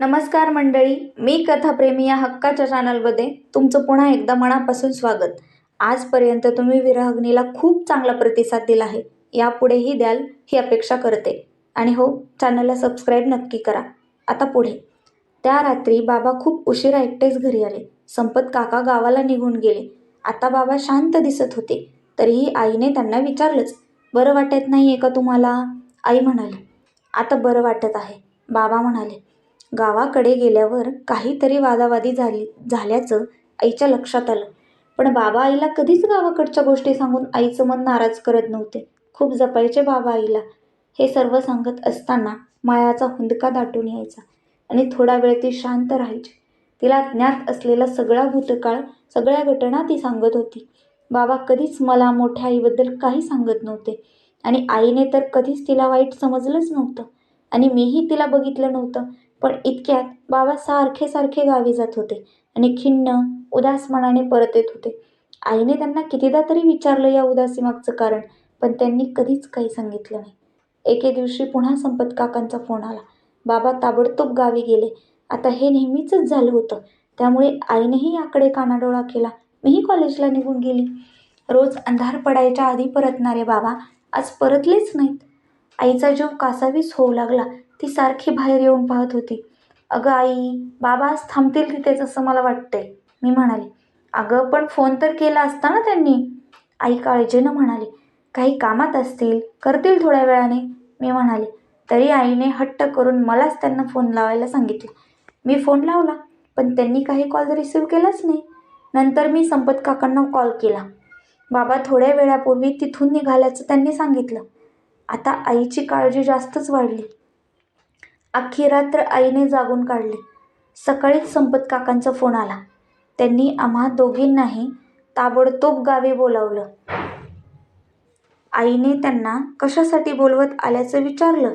नमस्कार मंडळी मी कथाप्रेमी या हक्काच्या चॅनलमध्ये तुमचं पुन्हा एकदा मनापासून स्वागत. आजपर्यंत तुम्ही विरहग्नीला खूप चांगला प्रतिसाद दिला आहे यापुढेही द्याल ही अपेक्षा करते. आणि हो चॅनलला सबस्क्राईब नक्की करा. आता पुढे. त्या रात्री बाबा खूप उशिरा एकटेच घरी आले. संपत काका गावाला निघून गेले. आता बाबा शांत दिसत होते. तरीही आईने त्यांना विचारलंच बरं वाटत नाही आहे का तुम्हाला? आई म्हणाली आता बरं वाटत आहे. बाबा म्हणाले गावाकडे गेल्यावर काहीतरी वादावादी झाली झाल्याचं आईच्या लक्षात आलं. पण बाबा आईला कधीच गावाकडच्या गोष्टी सांगून आईचं मन नाराज करत नव्हते. खूप जपायचे बाबा आईला. हे सर्व सांगत असताना मायाचा हुंदका दाटून यायचा आणि थोडा वेळ ती शांत राहायची. तिला ज्ञात असलेला सगळा भूतकाळ सगळ्या घटना ती सांगत होती. बाबा कधीच मला मोठ्या आईबद्दल काही सांगत नव्हते आणि आईने तर कधीच तिला वाईट समजलंच नव्हतं आणि मीही तिला बघितलं नव्हतं. पण इतक्यात बाबा सारखे सारखे गावी जात होते आणि खिन्न उदास मनाने परत येत होते. आईने त्यांना कितीदा तरी विचारलं या उदासीमागचं कारण पण त्यांनी कधीच काही सांगितलं नाही. एके दिवशी पुन्हा संपत काकांचा फोन आला. बाबा ताबडतोब गावी गेले. आता हे नेहमीचंच झालं होतं. त्यामुळे आईनेही याकडे कानाडोळा केला. मीही कॉलेजला निघून गेली. रोज अंधार पडायच्या आधी परतणारे बाबा आज परतलेच नाहीत. आईचा जीव कासावीस होऊ लागला. ती सारखी बाहेर येऊन पाहत होती. अगं आई बाबा आज थांबतील तिथेच असं मला वाटतंय मी म्हणाले. अगं पण फोन तर केला असता ना त्यांनी. आई काळजीनं म्हणाली. काही कामात असतील करतील थोड्या वेळाने मी म्हणाले. तरी आईने हट्ट करून मलाच त्यांना फोन लावायला सांगितलं. मी फोन लावला पण त्यांनी काही कॉल रिसीव्ह केलाच नाही. नंतर मी संपत काकांना कॉल केला. बाबा थोड्या वेळापूर्वी तिथून निघाल्याचं त्यांनी सांगितलं. आता आईची काळजी जास्तच वाढली. अख्खी रात्र आईने जागून काढली. सकाळीच संपत काकांचा फोन आला. त्यांनी आम्हा दोघींनाही ताबडतोब गावी बोलावलं. आईने त्यांना कशासाठी बोलवत आल्याचं विचारलं?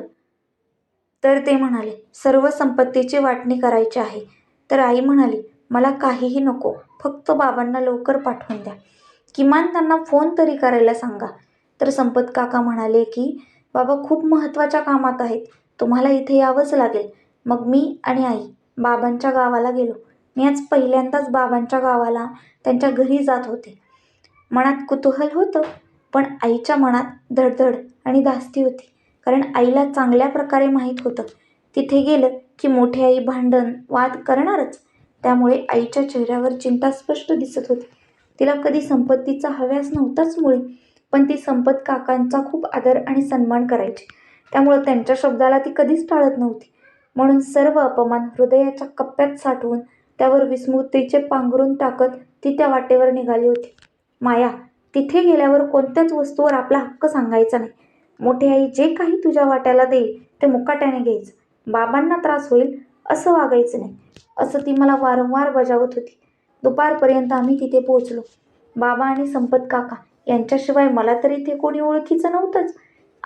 तर ते म्हणाले सर्व संपत्तीची वाटणी करायची आहे. तर आई म्हणाली मला काहीही नको फक्त बाबांना लवकर पाठवून द्या. किमान त्यांना फोन तरी करायला सांगा. तर संपत काका म्हणाले की बाबा खूप महत्त्वाच्या कामात आहेत. तुम्हाला इथे यावंच लागेल. मग मी आणि आई बाबांच्या गावाला गेलो. मी आज पहिल्यांदाच बाबांच्या गावाला त्यांच्या घरी जात होते. मनात कुतूहल होतं पण आईच्या मनात धडधड आणि धास्ती होती. कारण आईला चांगल्या प्रकारे माहीत होतं. तिथे गेलं की मोठी आई भांडण वाद करणारच. त्यामुळे आईच्या चेहऱ्यावर चिंता स्पष्ट दिसत होती. तिला कधी संपत्तीचा हव्यास नव्हताच मुळे पण ती संपत काकांचा खूप आदर आणि सन्मान करायची. त्यामुळं त्यांच्या शब्दाला ती कधीच टाळत नव्हती. म्हणून सर्व अपमान हृदयाच्या कप्प्यात साठवून त्यावर विस्मृतीचे पांघरून टाकत ती त्या वाटेवर निघाली होती. माया तिथे गेल्यावर कोणत्याच वस्तूवर आपला हक्क सांगायचा नाही. मोठी आई जे काही तुझ्या वाट्याला देईल ते मुकाट्याने घ्यायचं. बाबांना त्रास होईल असं वागायचं नाही. असं ती मला वारंवार बजावत होती. दुपारपर्यंत आम्ही तिथे पोहोचलो. बाबा आणि संपत काका यांच्याशिवाय मला तरी इथे कोणी ओळखीचं नव्हतंच.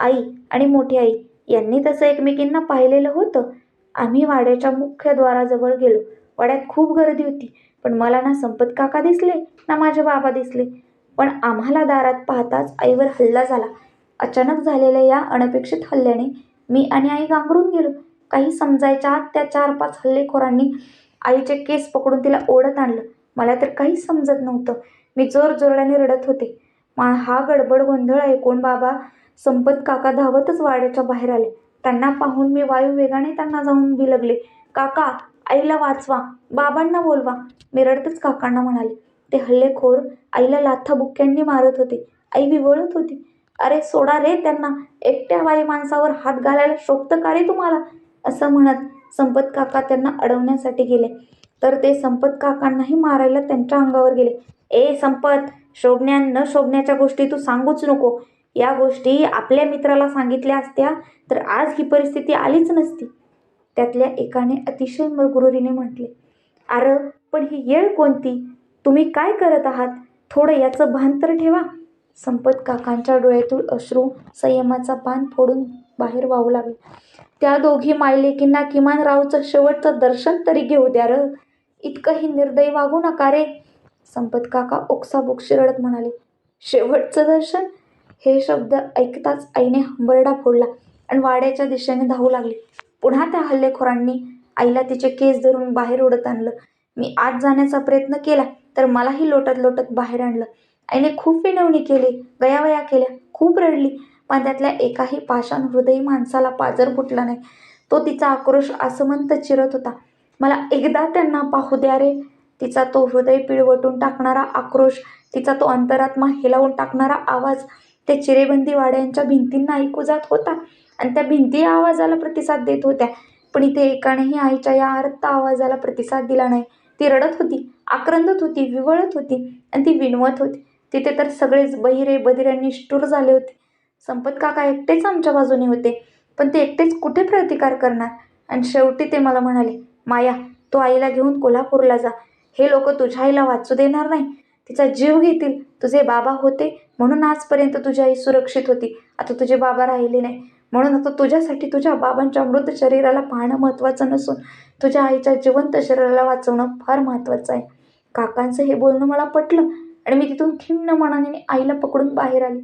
आई आणि मोठी आई यांनी तसं एकमेकींना पाहिलेलं होतं. आम्ही वाड्याच्या मुख्य द्वाराजवळ गेलो. वाड्यात खूप गर्दी होती पण मला ना संपत काका दिसले ना माझे बाबा दिसले. पण आम्हाला दारात पाहताच आईवर हल्ला झाला. अचानक झालेल्या या अनपेक्षित हल्ल्याने मी आणि आई गांगरून गेलो. काही समजायच्या आत त्या चार पाच हल्लेखोरांनी आईचे केस पकडून तिला ओढत आणलं. मला तर काहीच समजत नव्हतं. मी जोर जोराने रडत होते. मा हा गडबड गोंधळ ऐकून बाबा संपत काका धावतच वाड्याच्या बाहेर आले. त्यांना पाहून मी वायू वेगाने त्यांना जाऊन बिलगले काका आईला वाचवा बाबांना बोलवा मी रडतच काकांना म्हणाले. ते हल्लेखोर आईला लाथा बुक्क्यांनी मारत होते. आई विवळत होती. अरे सोडा रे त्यांना एकट्या बाई माणसावर हात घालायला शोभतं का रे तुम्हाला? असं म्हणत संपत काका त्यांना अडवण्यासाठी गेले. तर ते संपत काकांनाही मारायला त्यांच्या अंगावर गेले. ए संपत शोभण्या न शोभण्याच्या गोष्टी तू सांगूच नको. या गोष्टी आपल्या मित्राला सांगितल्या असत्या तर आज ही परिस्थिती आलीच नसती. त्यातल्या एकाने अतिशय मगरुरीने म्हटले अरे पण ही येळ कोणती? तुम्ही काय करत आहात? थोडं याचं भान तर ठेवा. संपत काकांच्या डोळ्यातून अश्रू संयमाचा पान फोडून बाहेर वाहू लागले. त्या दोघी मायलेकींना किमान रावचं शेवटचं दर्शन तरी घेऊ द्या र. इतकंही निर्दयी वागू नका रे. संपत काका ओक्साबोक्शी रडत म्हणाले शेवटचं दर्शन? हे शब्द ऐकताच आईने हंबरडा फोडला आणि वाड्याच्या दिशेने धावू लागली. पुन्हा त्या हल्लेखोरांनी आईला तिचे केस धरून बाहेर ओढत आणलं. मी आत जाण्याचा प्रयत्न केला तर मलाही लोटत लोटत बाहेर आणलं. आईने खूप विनवणी केली गयावया केल्या खूप रडली. पण त्यातल्या एकाही पाषाण हृदयी माणसाला पाजर फुटला नाही. तो तिचा आक्रोश आसमंत चिरत होता. मला एकदा त्यांना पाहू द्या रे. तिचा तो हृदय पिळवटून टाकणारा आक्रोश तिचा तो अंतरात्मा हेलावून टाकणारा आवाज ते चिरेबंदी वाड्यांच्या भिंतींना ऐकू जात होता आणि त्या भिंती या आवाजाला प्रतिसाद देत होत्या. पण इथे एकानेही आईच्या या अर्थ आवाजाला प्रतिसाद दिला नाही. ती रडत होती आक्रंदत होती विवळत होती आणि ती विनवत होती. तिथे तर सगळेच बहिरे बधिरे निष्ठुर झाले होते. संपत काका एकटेच आमच्या बाजूने होते पण ते एकटेच कुठे प्रतिकार करणार? आणि शेवटी ते मला म्हणाले माया तू आईला घेऊन कोल्हापूरला जा. हे लोक तुझ्या आईला वाचू देणार नाही. तिचा जीव घेतील. तुझे बाबा होते म्हणून आजपर्यंत तुझी आई सुरक्षित होती. आता तुझे बाबा राहिले नाही. म्हणून आता तुझ्यासाठी तुझ्या बाबांच्या मृत शरीराला पाहणं महत्त्वाचं नसून तुझ्या आईच्या जिवंत शरीराला वाचवणं फार महत्त्वाचं आहे. काकांचं हे बोलणं मला पटलं आणि मी तिथून खिन्न मनाने आईला पकडून बाहेर आली.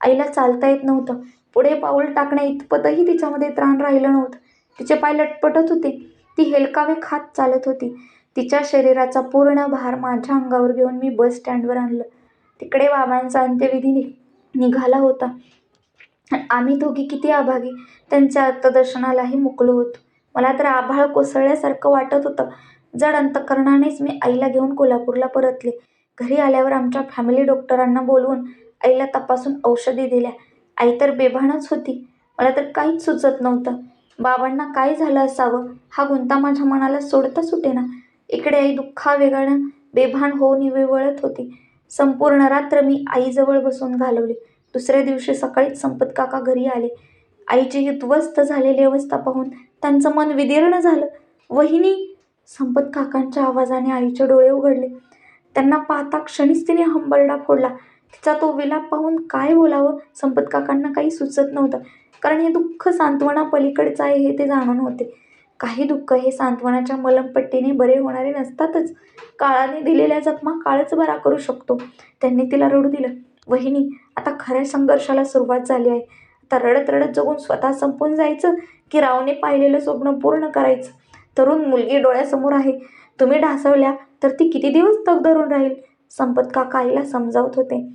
आईला चालता येत नव्हतं. पुढे पाऊल टाकण्या इतपतही तिच्यामध्ये त्राण राहिलं नव्हतं. तिचे पाय लटपटत होते. ती हेलकावे खात चालत होती. तिच्या शरीराचा पूर्ण भार माझ्या अंगावर घेऊन मी बस स्टँडवर आणलं. तिकडे बाबांचा अंत्यविधी नि निघाला होता. आम्ही दोघी किती आभागी त्यांच्या अर्थदर्शनालाही मुकलो होतो. मला तर आभाळ कोसळल्यासारखं वाटत होतं. जड अंतकरणानेच मी आईला घेऊन कोल्हापूरला परतले. घरी आल्यावर आमच्या फॅमिली डॉक्टरांना बोलवून आईला तपासून औषधी दिल्या. आई तर बेभानच होती. मला तर काहीच सुचत नव्हतं. बाबांना काय झालं असावं? हा गुंता माझ्या मनाला सोडता सुटेना. इकडे आई दुःखावेगानं बेभान होऊन विवळत होती. संपूर्ण रात्र मी आईजवळ बसून घालवली. दुसऱ्या दिवशी सकाळीच संपत काका घरी आले. आईची उद्ध्वस्त झालेली अवस्था पाहून त्यांचं मन विदीर्ण झालं. वहिनी संपत काकांच्या आवाजाने आईचे डोळे उघडले. त्यांना पाहता क्षणीच तिने हंबरडा फोडला. तिचा तो विलाप पाहून काय बोलावं संपत काकांना काही सुचत नव्हतं. कारण हे दुःख सांत्वना पलीकडचं आहे हे ते जाणून होते. काही दुःख हे सांत्वनाच्या मलमपट्टीने बरे होणारे नसतातच. काळाने दिलेल्या जखमा काळच बरा करू शकतो. त्यांनी तिला रडू दिलं. वहिनी आता खऱ्या संघर्षाला सुरुवात झाली आहे. आता रडत रडत जगून स्वतः संपून जायचं की रावने पाहिलेलं स्वप्न पूर्ण करायचं? तरुण मुलगी डोळ्यासमोर आहे. तुम्ही ढासवल्या तर ती किती दिवस तग धरून राहील? संपत काका आईला समजावत होते.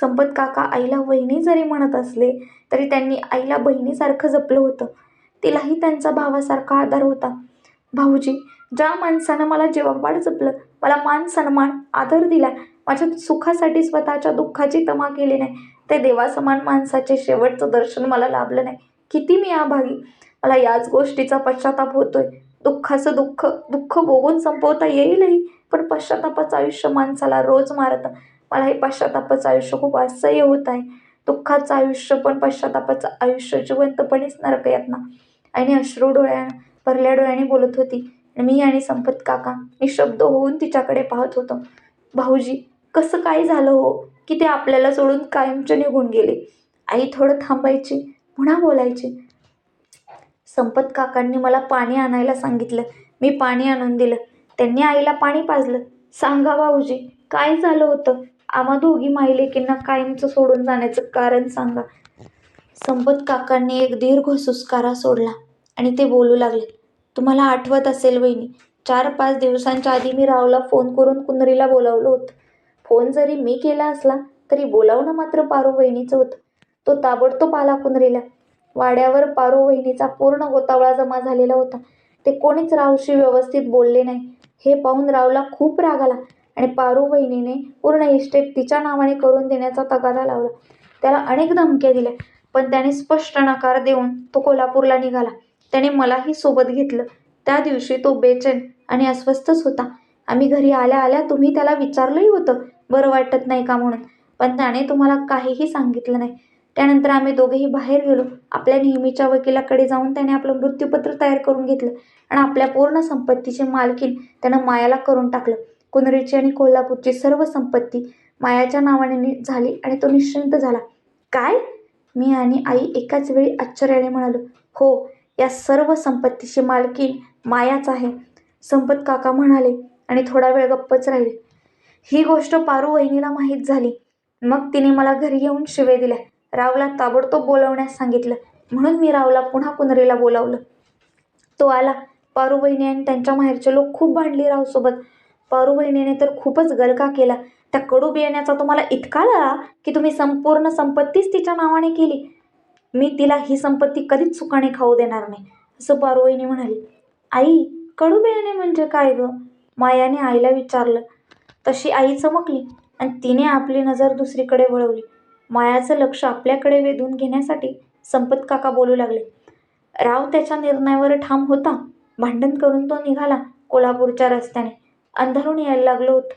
संपत काका आईला वहिनी जरी म्हणत असले तरी त्यांनी आईला बहिणीसारखं जपलं होतं. तिलाही त्यांचा भावासारखा आधार होता. भाऊजी ज्या माणसानं मला जेव्हापाड जपलं मला मान सन्मान आदर दिला माझ्या सुखासाठी स्वतःच्या दुःखाची तमा केली नाही ते देवासमान माणसाचे शेवटचं दर्शन मला लाभलं नाही. किती मी आभागी मला याच गोष्टीचा पश्चाताप होतोय. दुःखाचं दुःख दुःख भोगून संपवता येईलही पण पश्चातापाचं आयुष्य माणसाला रोज मारतं. मला हे पश्चातापाचं आयुष्य खूप असह्य होत आहे. दुःखाचं आयुष्य पण पश्चातापाचं आयुष्य जिवंतपणेच नरकयातना आणि अश्रू डोळ्या भरल्या डोळ्याने बोलत होती मी आणि संपत काका निशब्द होऊन तिच्याकडे पाहत होतो. भाऊजी कसं काय झालं हो की ते आपल्याला सोडून कायमचे निघून गेले? आई थोडं थांबायची पुन्हा बोलायची. संपत काकांनी मला पाणी आणायला सांगितलं. मी पाणी आणून दिलं. त्यांनी आईला पाणी पाजलं. सांगा भाऊजी काय झालं होतं? आम्हा दोघी माईलेकींना कायमचं सोडून जाण्याचं कारण सांगा. संपत काकांनी एक दीर्घ सुस्कारा सोडला आणि ते बोलू लागले तुम्हाला आठवत असेल वहिनी चार पाच दिवसांच्या आधी मी रावला फोन करून कुंदरीला बोलावलं होतं. फोन जरी मी केला असला तरी बोलावणं मात्र पारू वहिनीचं होतं. तो ताबडतोब आला कुंदरीला. वाड्यावर पारू वहिनीचा पूर्ण गोतावळा जमा झालेला होता. ते कोणीच रावशी व्यवस्थित बोलले नाही. हे पाहून रावला खूप राग आला. आणि पारू वहिनीने पूर्ण इस्टेट तिच्या नावाने करून देण्याचा तगादा लावला. त्याला अनेक धमक्या दिल्या पण त्याने स्पष्ट नकार देऊन तो कोल्हापूरला निघाला. त्याने मलाही सोबत घेतलं. त्या दिवशी तो बेचैन आणि अस्वस्थच होता. आम्ही घरी आल्या आल्या तुम्ही त्याला विचारलंही होतं बरं वाटत नाही का म्हणून. पण त्याने तुम्हाला काहीही सांगितलं नाही. त्यानंतर आम्ही दोघेही बाहेर गेलो. आपल्या नेहमीच्या वकिलाकडे जाऊन त्याने आपलं मृत्यूपत्र तयार करून घेतलं आणि आपल्या पूर्ण संपत्तीचे मालकीन त्यानं मायाला करून टाकलं. कुनरीची आणि कोल्हापूरची सर्व संपत्ती मायाच्या नावाने झाली आणि तो निश्चिंत झाला. काय मी आणि आई एकाच वेळी आश्चर्याने म्हणालो. हो या सर्व संपत्तीची मालकी मायाच आहे संपत काका म्हणाले आणि थोडा वेळ गप्पच राहिले. ही गोष्ट पारू वहिनीला माहीत झाली. मग तिने मला घरी येऊन शिवे दिल्या. रावला ताबडतोब बोलवण्यास सांगितलं. म्हणून मी रावला पुन्हा कुनरीला बोलावलं. तो आला. पारू बहिणी आणि त्यांच्या माहेरचे लोक खूप भांडली रावसोबत. पारू बहिणीने तर खूपच गलका केला. त्या कडू बियाण्याचा तुम्हाला इतका लळा की तुम्ही संपूर्ण संपत्तीच तिच्या नावाने केली. मी तिला ही संपत्ती कधीच सुखाने खाऊ देणार नाही असं पारुवहिनी म्हणाली. आई कडू बियाणे म्हणजे काय गं? मायाने आईला विचारलं. तशी आई चमकली आणि तिने आपली नजर दुसरीकडे वळवली. मायाचं लक्ष आपल्याकडे वेधून घेण्यासाठी संपत काका बोलू लागले. राव त्याच्या निर्णयावर ठाम होता. भांडण करून तो निघाला कोल्हापूरच्या रस्त्याने. अंधारून यायला लागलं होतं.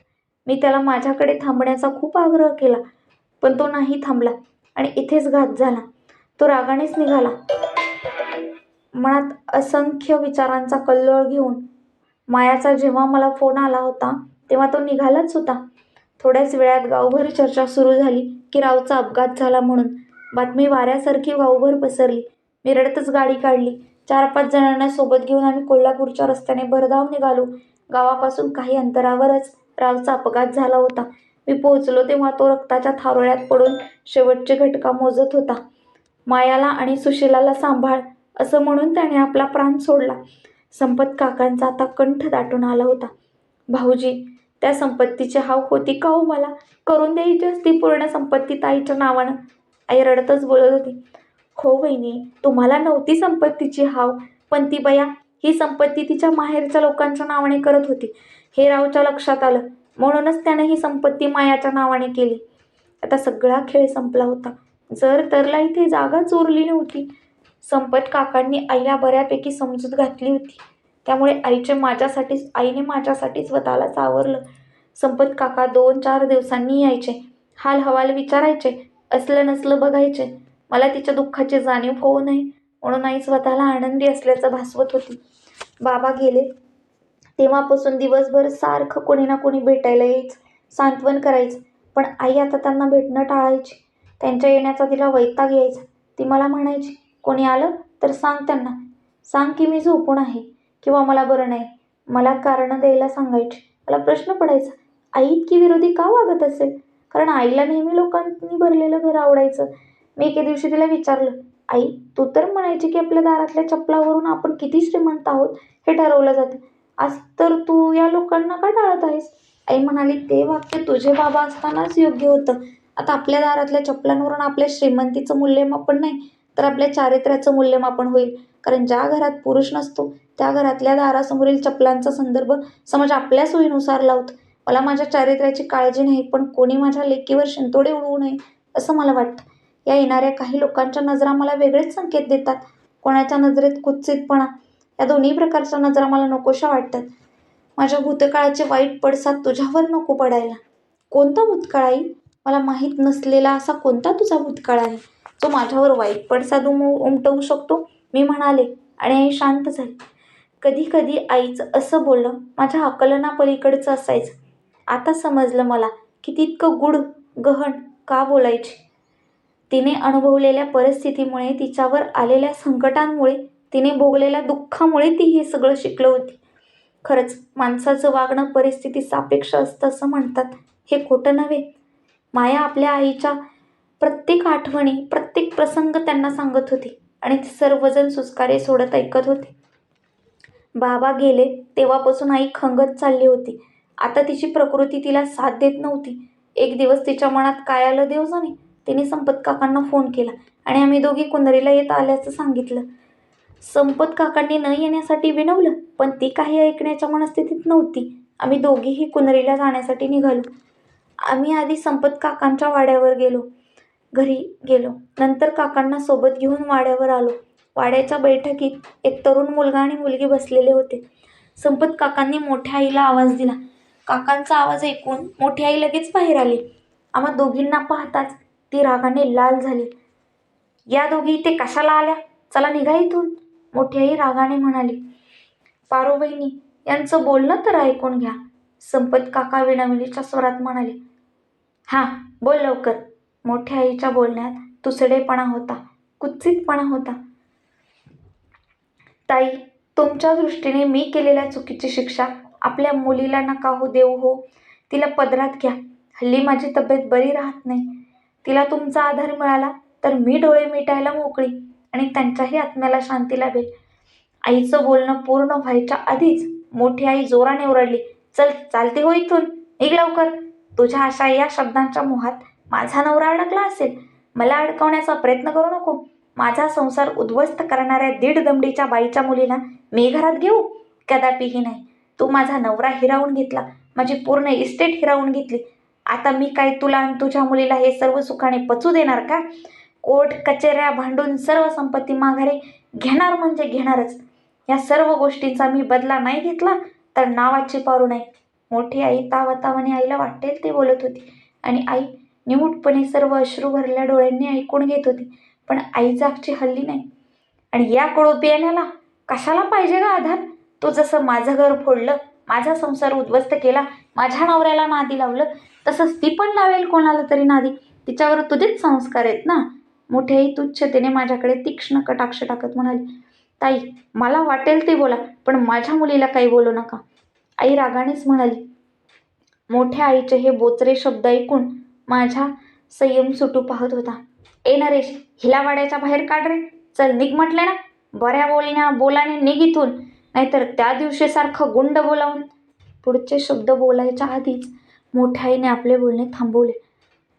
मी त्याला माझ्याकडे थांबण्याचा खूप आग्रह केला पण तो नाही थांबला आणि इथेच घात झाला. तो रागानेच निघाला. मनात असंख्य विचारांचा कल्लोळ घेऊन मायाचा जेव्हा मला फोन आला होता तेव्हा तो निघालाच होता. थोड्याच वेळात गावभर चर्चा सुरू झाली की रावचा अपघात झाला म्हणून. बातमी वाऱ्यासारखी गावभर पसरली. मी रडतच गाडी काढली. चार पाच जणांना सोबत घेऊन आम्ही कोल्हापूरच्या रस्त्याने भरधाव निघालो. गावापासून काही अंतरावरच रावचा अपघात झाला होता. मी पोहोचलो तेव्हा तो रक्ताच्या थारोळ्यात पडून शेवटचे घटका मोजत होता. मायाला आणि सुशिलाला सांभाळ असं म्हणून त्याने आपला प्राण सोडला. संपत काकांचा आता कंठ दाटून आला होता. भाऊजी त्या संपत्तीची हाव होती का हो मला? करून द्यायची असती पूर्ण संपत्ती ताईच्या नावानं. आई रडतच बोलत होती. हो बहिणी तुम्हाला नव्हती संपत्तीची हाव पण ती बया ही संपत्ती तिच्या माहेरच्या लोकांच्या नावाने करत होती. हे रावच्या लक्षात आलं. म्हणूनच त्यानं ही संपत्ती मायाच्या नावाने केली. आता सगळा खेळ संपला होता. जर तरला इथे जागा चोरली नव्हती. संपत काकांनी आईला बऱ्यापैकी समजूत घातली होती. त्यामुळे आईचे माझ्यासाठीच आईने माझ्यासाठी स्वतःला सावरलं. संपत काका दोन चार दिवसांनी यायचे. हाल हवाल विचारायचे. असलं नसलं बघायचे. मला तिच्या दुःखाची जाणीव होऊ नये. म्हणून आई स्वतःला आनंदी असल्याचं भासवत होती. बाबा गेले. तेव्हापासून दिवसभर सारखं कोणी ना कोणी भेटायला यायचं सांत्वन करायचं. पण आई आता त्यांना भेटणं टाळायची. त्यांच्या येण्याचा तिला वैताग यायचा. ती मला म्हणायची कोणी आलं तर सांग त्यांना. सांग की मी झोपून आहे किंवा मला बरं नाही. मला कारणं द्यायला सांगायची. मला प्रश्न पडायचा. आई इतकी विरोधी का वागत असेल? कारण आईला नेहमी लोकांनी भरलेलं घर आवडायचं. मी एके दिवशी तिला विचारलं आई तू तर म्हणायची की आपल्या दारातल्या चपलावरून आपण किती श्रीमंत आहोत हे ठरवलं जातं. आज तर तू या लोकांना का टाळत आहेस? आई म्हणाली ते वाक्य तुझे बाबा असतानाच योग्य होतं. आता आपल्या दारातल्या चपलांवरून आपल्या श्रीमंतीचं मूल्यमापन नाही तर आपल्या चारित्र्याचं मूल्यमापन होईल. कारण ज्या घरात पुरुष नसतो त्या घरातल्या दारासमोरील चपलांचा संदर्भ समाज आपल्या सोयीनुसार लावतो. मला माझ्या चारित्र्याची काळजी नाही पण कोणी माझ्या लेकीवर शिंतोडे उडवू नये असं मला वाटतं. या येणाऱ्या काही लोकांच्या नजरा मला वेगळेच संकेत देतात. कोणाच्या नजरेत कुत्सितपणा? या दोन्ही प्रकारच्या नजरा मला नकोशा वाटतात. माझ्या भूतकाळाचे वाईट पडसाद तुझ्यावर नको पडायला. कोणता भूतकाळ आई? मला माहीत नसलेला असा कोणता तुझा भूतकाळ आहे? तो माझ्यावर वाईट पडसाद उम उमटवू शकतो? मी म्हणाले आणि आई शांत झाली. कधी कधी आईचं असं बोलणं माझ्या आकलनापलीकडचं असायचं. आता समजलं मला की तितकं गुढ गहन का बोलायची? तिने अनुभवलेल्या परिस्थितीमुळे तिच्यावर आलेल्या संकटांमुळे तिने भोगलेल्या दुःखामुळे ती हे सगळं शिकलं होती. खरंच माणसाचं वागणं परिस्थिती सापेक्ष असतं असं म्हणतात. हे खोटं नव्हे. माया आपल्या आईच्या प्रत्येक आठवणी प्रत्येक प्रसंग त्यांना सांगत होती आणि ते सर्वजण सुस्कारे सोडत ऐकत होते. बाबा गेले तेव्हापासून आई खंगत चालली होती. आता तिची प्रकृती तिला साथ देत नव्हती. एक दिवस तिच्या मनात काय आलं देव जाणे. तिने संपत काकांना फोन केला आणि आम्ही दोघी कुंदरीला येत आल्याचं सांगितलं. संपत काकांनी न येण्यासाठी विनवलं पण ती काही ऐकण्याच्या मनस्थितीत नव्हती. आम्ही दोघीही कुंदरीला जाण्यासाठी निघालो. आम्ही आधी संपत काकांच्या वाड्यावर गेलो. घरी गेलो. नंतर काकांना सोबत घेऊन वाड्यावर आलो. वाड्याच्या बैठकीत एक तरुण मुलगा आणि मुलगी बसलेले होते. संपत काकांनी मोठ्या आईला आवाज दिला. काकांचा आवाज ऐकून मोठी आई लगेच बाहेर आली. आम्हा दोघींना पाहताच ती रागाने लाल झाली. या दोघी इथे कशाला आल्या? चला निघा इथून मोठी आई रागाने म्हणाली. पारो बहिणी यांचं बोलणं तर ऐकून घ्या संपत काका विनवणीच्या स्वरात म्हणाले. हां बोल लवकर. मोठ्या आईच्या बोलण्यात तुसडेपणा होता कुत्सितपणा होता. ताई तुमच्या दृष्टीने मी केलेल्या चुकीची शिक्षा आपल्या मुलीला नका हो देऊ हो. तिला पदरात घ्या. हल्ली माझी तब्येत बरी राहत नाही. तिला तुमचा आधार मिळाला तर मी डोळे मिटायला मोकळी आणि त्यांच्याही आत्म्याला शांती लाभेल. आईचं बोलणं पूर्ण व्हायच्या आधीच मोठी आई जोराने ओरडली चल चालते हो इथून. निघ लवकर. तुझ्या अशा या शब्दांच्या मोहात माझा नवरा अडकला असेल. मला अडकवण्याचा प्रयत्न करू नको. माझा संसार उद्ध्वस्त करणाऱ्या दीड दमडीच्या बाईच्या मुलीला मी घरात घेऊ? कदापिही नाही. तू माझा नवरा हिरावून घेतला. माझी पूर्ण इस्टेट हिरावून घेतली. आता मी काय तुला आणि तुझ्या मुलीला हे सर्व सुखाने पचू देणार का? कोर्ट कचेऱ्या भांडून सर्व संपत्ती माघारे घेणार म्हणजे घेणारच. या सर्व गोष्टींचा मी बदला नाही घेतला तर नावाची पारू नाही मोठी आई तावातावाने आईला वाटेल ते बोलत होती. आणि आई निमूटपणे सर्व अश्रू भरल्या डोळ्यांनी ऐकून घेत होती. पण आई जागची हल्ली नाही. आणि या कडू कशाला पाहिजे का आधार? तू जसं माझं घर फोडलं माझा संसार उद्ध्वस्त केला माझ्या नवऱ्याला नादी लावलं तसंच ती पण लावेल कोणाला तरी नादी. तिच्यावर तुझेच संस्कार आहेत ना? मोठ्याही तुच्छतेने माझ्याकडे तीक्ष्ण कटाक्ष टाकत म्हणाली. ताई मला वाटेल ते बोला पण माझ्या मुलीला काही बोलू नका. आई रागानेच म्हणाली. मोठ्या आईचे हे बोचरे शब्द ऐकून माझ्या संयम सुटू पाहत होता. ए नरेश हिला वाड्याच्या बाहेर काढ रे. चल निघ म्हटले ना. बऱ्या बोलण्या बोलाने निघ इथून. नाहीतर त्या दिवशीसारखं गुंड बोलावून. पुढचे शब्द बोलायच्या आधीच मोठ्या आईने आपले बोलणे थांबवले.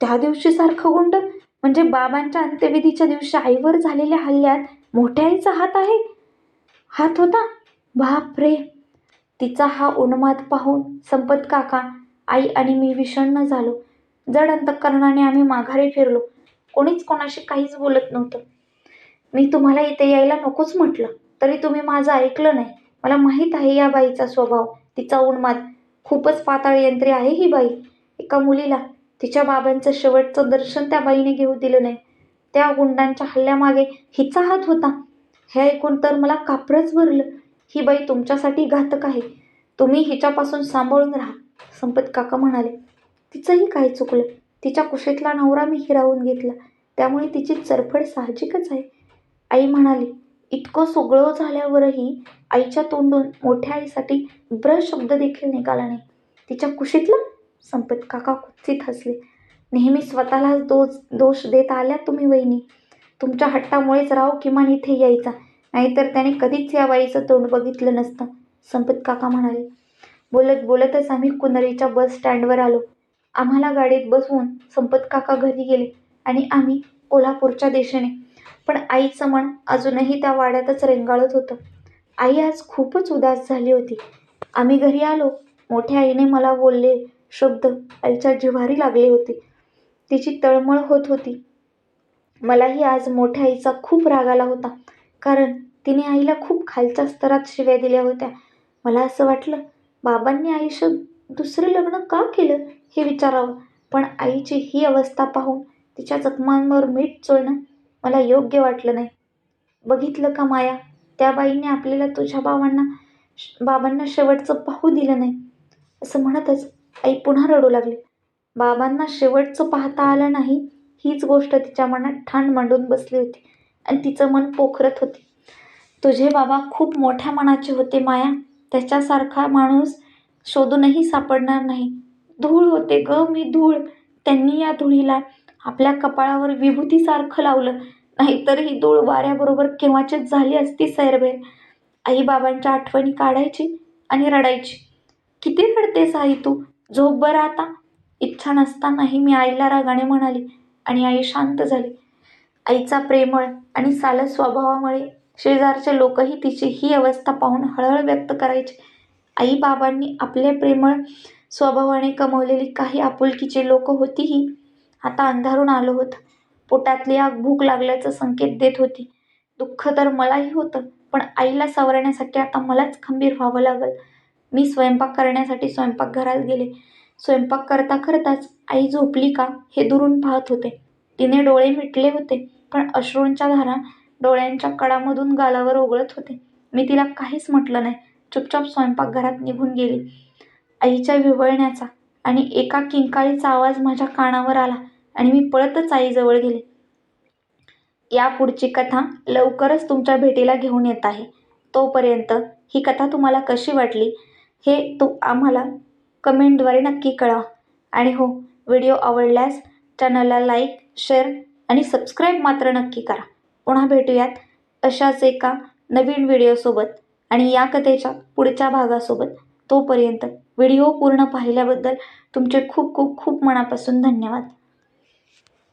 त्या दिवशीसारखं गुंड म्हणजे बाबांच्या अंत्यविधीच्या दिवशी आईवर झालेल्या हल्ल्यात मोठ्या आईचा हात आहे? हात होता? बाप रे तिचा हा उन्माद पाहून संपत काका आई आणि मी विषण्ण झालो. जड अंतकरणाने आम्ही माघारी फिरलो. कोणीच कोणाशी काहीच बोलत नव्हतं. मी तुम्हाला इथे यायला नकोच म्हटलं. तरी तुम्ही माझं ऐकलं नाही. मला माहीत आहे या बाईचा स्वभाव तिचा उन्माद. खूपच पाताळ यंत्री आहे ही बाई. एका मुलीला तिच्या बाबांचं शेवटचं दर्शन त्या बाईने घेऊ दिलं नाही. त्या गुंडांच्या हल्ल्यामागे हिचा हात होता. हे ऐकून तर मला कापरच भरलं. ही बाई तुमच्यासाठी घातक आहे. तुम्ही हिच्यापासून सांभाळून राहा संपत काका म्हणाले. तिचंही काय चुकलं? तिच्या कुशीतला नवरा मी हिरावून घेतला. त्यामुळे तिची चरफड साहजिकच आहे. आई म्हणाली इतकं सगळं झाल्यावरही आईच्या तोंडून मोठ्या आईसाठी ब्र शब्द देखील निघाला नाही. तिच्या कुशीतला संपत काका कुत्सित हसले. नेहमी स्वतःलाच दोष दोष देत आल्या तुम्ही वहिनी. तुमच्या हट्टामुळेच राव किमान इथे यायचा. नाहीतर त्याने कधीच या बाईचं तोंड बघितलं नसतं संपत काका म्हणाले. बोलत बोलतच आम्ही कुनरीच्या बस स्टँडवर आलो. आम्हाला गाडीत बसवून संपत काका घरी गेले आणि आम्ही कोल्हापूरच्या दिशेने पण आईचं मन अजूनही त्या वाड्यातच रेंगाळत होतं. आई आज खूपच उदास झाली होती. आम्ही घरी आलो. मोठ्या आईने मला बोलले शब्द. आईच्या जिव्हारी लागले होते. तिची तळमळ होत होती. मलाही आज मोठ्या आईचा खूप राग आला होता. कारण तिने आईला खूप खालच्या स्तरात शिव्या दिल्या होत्या. मला असं वाटलं बाबांनी आयुष्यात दुसरं लग्न का केलं? हे विचारावं. पण आईची ही अवस्था पाहून तिच्या जखमांवर मीठ चोळणं मला योग्य वाटलं नाही. बघितलं का माया? त्या बाईने आपल्याला तुझ्या बाबांना बाबांना शेवटचं पाहू दिलं नाही. असं म्हणतच आई पुन्हा रडू लागली. बाबांना शेवटचं पाहता आलं नाही हीच गोष्ट तिच्या मनात ठाण मांडून बसली होती आणि तिचं मन पोखरत होते. तुझे बाबा खूप मोठ्या मनाचे होते माया. त्याच्यासारखा माणूस शोधूनही सापडणार नाही. धूळ होते ग मी धूळ. त्यांनी या धुळीला आपल्या कपाळावर विभूतीसारखं लावलं. नाहीतर ही धूळ वाऱ्याबरोबर केव्हाचीच झाली असती सैरभेर. आईबाबांच्या आठवणी काढायची आणि रडायची. किती रडतेस आई तू? झोप बरं आता? इच्छा नसतानाही मी आईला रागाने म्हणाली आणि आई शांत झाली. आईचा प्रेमळ आणि सालस स्वभावामुळे शेजारचे लोकही तिची ही अवस्था पाहून हळहळ व्यक्त करायचे. आईबाबांनी आपल्या आपले प्रेमळ स्वभावाने कमवलेली काही आपुलकीची लोक होतीही आता अंधारून आलं होतं. पोटातली आग भूक लागल्याचं संकेत देत होती. दुःख तर मलाही होतं पण आईला सावरण्यासाठी आता मलाच खंबीर व्हावं लागल. मी स्वयंपाक करण्यासाठी स्वयंपाकघरात गेले. स्वयंपाक करता करताच आई झोपली का हे दुरून पाहत होते. तिने डोळे मिटले होते पण अश्रूंच्या धारा डोळ्यांच्या कडामधून गालावर ओघळत होते. मी तिला काहीच म्हटलं नाही. चुपचाप स्वयंपाकघरात निघून गेली. आईच्या विवळण्याचा आणि एका किंकाळीचा आवाज माझ्या कानावर आला. आणि मी पळतच आईजवळ गेले. या पुढची कथा लवकरच तुमच्या भेटीला घेऊन येत आहे. तोपर्यंत ही कथा तुम्हाला कशी वाटली हे तू आम्हाला कमेंटद्वारे नक्की कळवा. आणि हो व्हिडिओ आवडल्यास चॅनलला लाईक शेअर आणि सबस्क्राईब मात्र नक्की करा. पुन्हा भेटूयात अशाच एका नवीन व्हिडिओसोबत आणि या कथेच्या पुढच्या भागासोबत. तोपर्यंत व्हिडिओ पूर्ण पाहिल्याबद्दल तुमचे खूप खूप खूप मनापासून धन्यवाद.